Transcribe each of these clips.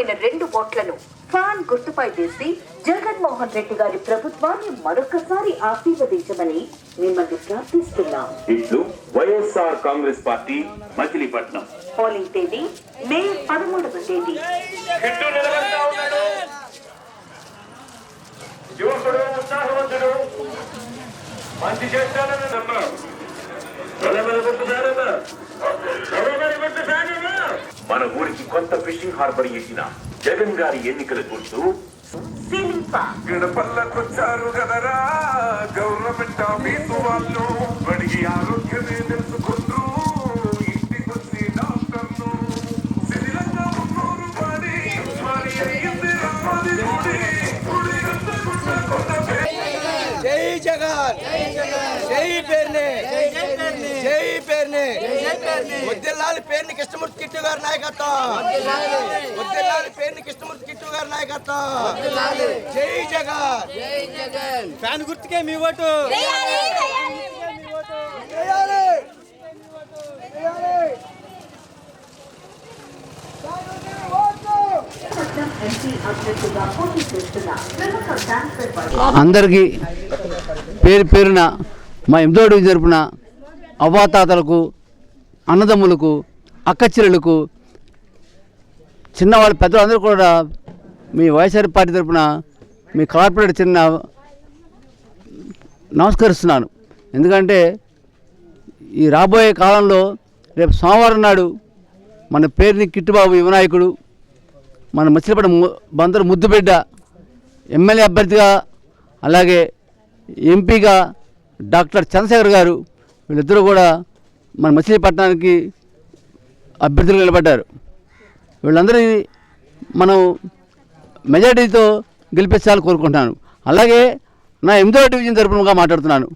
విలువైన రెండు ఓట్లను ఫ్యాన్ గుర్తుపై వేసి జగన్మోహన్ రెడ్డి గారి ప్రభుత్వాన్ని మరొకసారి ఆశీర్వదించమని మిమ్మల్ని ప్రార్థిస్తున్నాం. ఇట్లు YSR Congress party Machilipatnam. Polling తేదీ మే పదమూడవ తేదీ. యువకుడు ఉత్సాహవంతుడు. మంచి చేస్తానని నమ్మాడు మన ఊరికి కొత్త ఫిషింగ్ హార్బర్ ఇచ్చిన జగన్ గారి ఎన్నికల గుర్తు సీలింగ్ ఫ్యాన్ గడపల్లకొచ్చారు కదరా గవర్నమెంట్ ఆఫీసు వాళ్ళు అడిగి ఆరోగ్యమే తెలుసుకుంటూ జై పేరుని జై పేరుని వద్దెల్లాలి పేరుని కృష్ణమూర్తి కిట్టు గారి నాయకత్వం వద్దెల్లాలి పేరుని కృష్ణమూర్తి కిట్టు గారి నాయకత్వం జై జగన్ ఫ్యాన్ గుర్తుకే మీ ఓటు అందరికీ పేరు పేరున మా ఎనిమిదో డివిజన్ జరుపున అవ్వాతాతలకు అన్నదమ్ములకు అక్కచెల్లెలకు చిన్నవాళ్ళు పెద్దవాళ్ళందరూ కూడా మీ వైఎస్ఆర్ పార్టీ తరపున మీ కార్పొరేట్ చిన్న నమస్కరిస్తున్నాను. ఎందుకంటే ఈ రాబోయే కాలంలో రేపు సోమవారం నాడు మన పేరుని కిట్టుబాబు యువనాయకుడు మన మచిలీపట్నం బందరు ముద్దుబిడ్డ ఎమ్మెల్యే అభ్యర్థిగా అలాగే ఎంపీగా డాక్టర్ చంద్రశేఖర్ గారు వీళ్ళిద్దరూ కూడా మన మచిలీపట్నానికి అభ్యర్థులు నిలబడ్డారు. వీళ్ళందరి మనం మెజార్టీతో గెలిపించాలని కోరుకుంటున్నాను. అలాగే నా ఎనిమిదో డివిజన్ తరపునగా మాట్లాడుతున్నాను.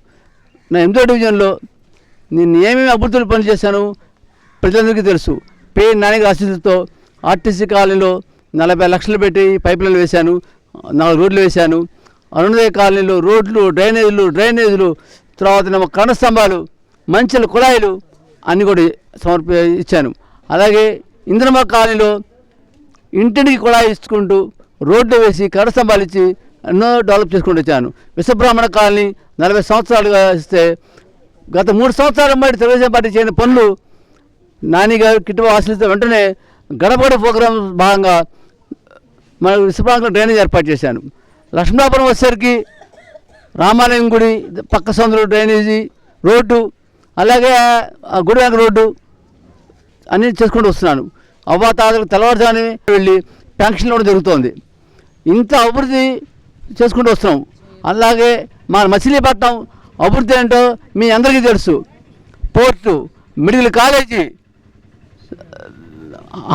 నా ఎనిమిదో డివిజన్లో నేను ఏమేమి అభివృద్ధులు పనులు చేశాను ప్రజలందరికీ తెలుసు. పే నాణ్యత ఆశీస్సులతో ఆర్టీసీ కాలనీలో నలభై లక్షలు పెట్టి పైప్ లైన్లు వేశాను నాలుగు రోడ్లు వేశాను. అరుణోదయ కాలనీలో రోడ్లు డ్రైనేజీలు డ్రైనేజీలు తర్వాత ఏమో కరెంట్ కుళాయిలు అన్నీ కూడా సమర్పి ఇచ్చాను. అలాగే ఇంద్రమ కాలనీలో ఇంటికి కుళాయి ఇచ్చుకుంటూ రోడ్లు వేసి కణస్తంభాలు ఇచ్చి ఎన్నో డెవలప్ చేసుకుంటూ వచ్చాను. విశ్వబ్రాహ్మణ కాలనీ నలభై సంవత్సరాలుగా ఇస్తే గత మూడు సంవత్సరాల బట్టి తెలుగుదేశం పార్టీ చేయని పనులు నాని గారు ఆశిస్తే వెంటనే గడపడ ప్రోగ్రాం భాగంగా మన విశ్వబ్రాహ్మణ డ్రైనేజ్ ఏర్పాటు చేశాను. లక్ష్మణాపురం వచ్చేసరికి రామాలయం గుడి పక్క సందులు డ్రైనేజీ రోడ్డు అలాగే ఆ గుడి వెనక రోడ్డు అన్నీ చేసుకుంటూ వస్తున్నాను. అవ్వాతాతలకు తెల్లవారుజాని వెళ్ళి పెన్షన్ ఇవ్వడం జరుగుతోంది. ఇంత అభివృద్ధి చేసుకుంటూ వస్తున్నాం. అలాగే మా మచిలీపట్నం అభివృద్ధి ఏంటో మీ అందరికీ తెలుసు. Port medical college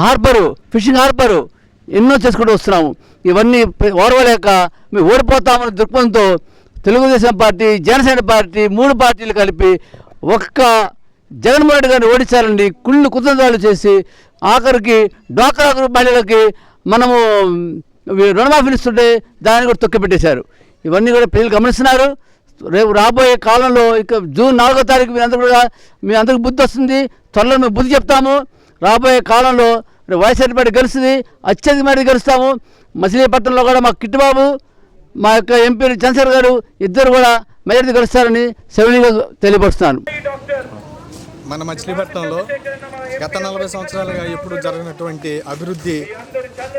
harbour fishing harbour ఎన్నో చేసుకుంటూ వస్తున్నాము. ఇవన్నీ ఓర్వలేక మేము ఓడిపోతామనే దృక్పథంతో తెలుగుదేశం పార్టీ జనసేన పార్టీ మూడు పార్టీలు కలిపి ఒక్క జగన్మోహన్ రెడ్డి గారిని ఓడించాలని కుళ్ళు కుతంత్రాలు చేసి ఆఖరికి డ్వాక్రా గ్రూప్ మహిళలకి మనము వి- రుణమాఫీలు ఇస్తుంటే దాన్ని కూడా తొక్కిపెట్టేశారు ఇవన్నీ కూడా ప్రజలు గమనిస్తున్నారు. రేపు రాబోయే కాలంలో ఇక జూన్ నాలుగో తారీఖు మీ అందరూ కూడా మీ అందరికి బుద్ధి వస్తుంది. త్వరలో మేము బుద్ధి చెప్తాము. రాబోయే కాలంలో వైఎస్ఆర్ పార్టీ గెలుస్తుంది అత్యధిక మేరకు గెలుస్తాము. మచిలీపట్నంలో కూడా మా కిట్టుబాబు మా యొక్క ఎంపీ చంద్రశేఖర్ గారు ఇద్దరు కూడా మెజార్టీ గెలుస్తారని సెవెన్గా తెలియపరుస్తున్నాను మన మచిలీపట్నంలో గత నలభై సంవత్సరాలుగా ఎప్పుడు జరగనటువంటి అభివృద్ధి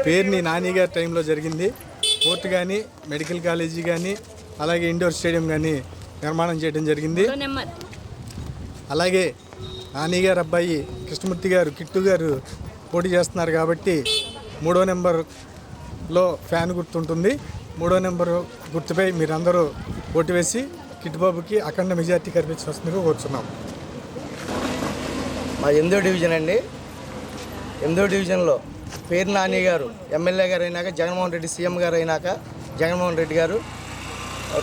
పేరుని నాని గారి టైంలో జరిగింది. పోర్ట్ కానీ మెడికల్ కాలేజీ కానీ అలాగే ఇండోర్ స్టేడియం కానీ నిర్మాణం చేయడం జరిగింది. అలాగే నాని గారు అబ్బాయి కృష్ణమూర్తి గారు కిట్టు గారు పోటీ చేస్తున్నారు కాబట్టి మూడో నెంబర్లో ఫ్యాన్ గుర్తుంటుంది. మూడో నెంబర్ గుర్తుపై మీరందరూ ఓటు వేసి కిట్బాబుకి అఖండ మెజార్టీ కల్పించాల్సిందిగా కోరుచున్నాం. మా ఎనిమిదో డివిజన్ అండి. ఎనిమిదో డివిజన్లో పేరు నాని గారు ఎమ్మెల్యే గారు అయినాక జగన్మోహన్ రెడ్డి సీఎం గారు అయినాక జగన్మోహన్ రెడ్డి గారు.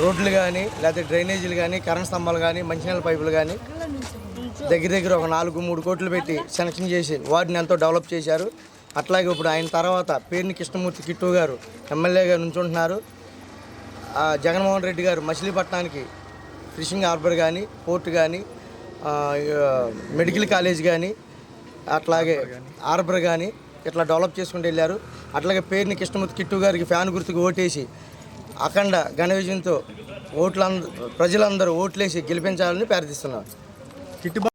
రోడ్లు కానీ లేకపోతే డ్రైనేజీలు కానీ కరెంట్ స్తంభాలు కానీ మంచినీళ్ళ పైపులు కానీ దగ్గర దగ్గర ఒక నాలుగు మూడు కోట్లు పెట్టి సెలక్షన్ చేసి వార్డుని ఎంతో డెవలప్ చేశారు. అట్లాగే ఇప్పుడు ఆయన తర్వాత పేరుని కృష్ణమూర్తి కిట్టు గారు ఎమ్మెల్యేగా నుంచుంటున్నారు. జగన్మోహన్ రెడ్డి గారు మచిలీపట్నానికి ఫిషింగ్ హార్బర్ కానీ పోర్ట్ కానీ మెడికల్ కాలేజ్ కానీ అట్లాగే హార్బర్ కానీ ఇట్లా డెవలప్ చేసుకుంటూ వెళ్ళారు. అట్లాగే పేరుని కృష్ణమూర్తి కిట్టు గారికి ఫ్యాన్ గుర్తుకు ఓటేసి అఖండ ఘన విజయంతో ఓట్లంద ప్రజలందరూ ఓట్లేసి గెలిపించాలని ప్రార్థిస్తున్నారు కిట్టుబా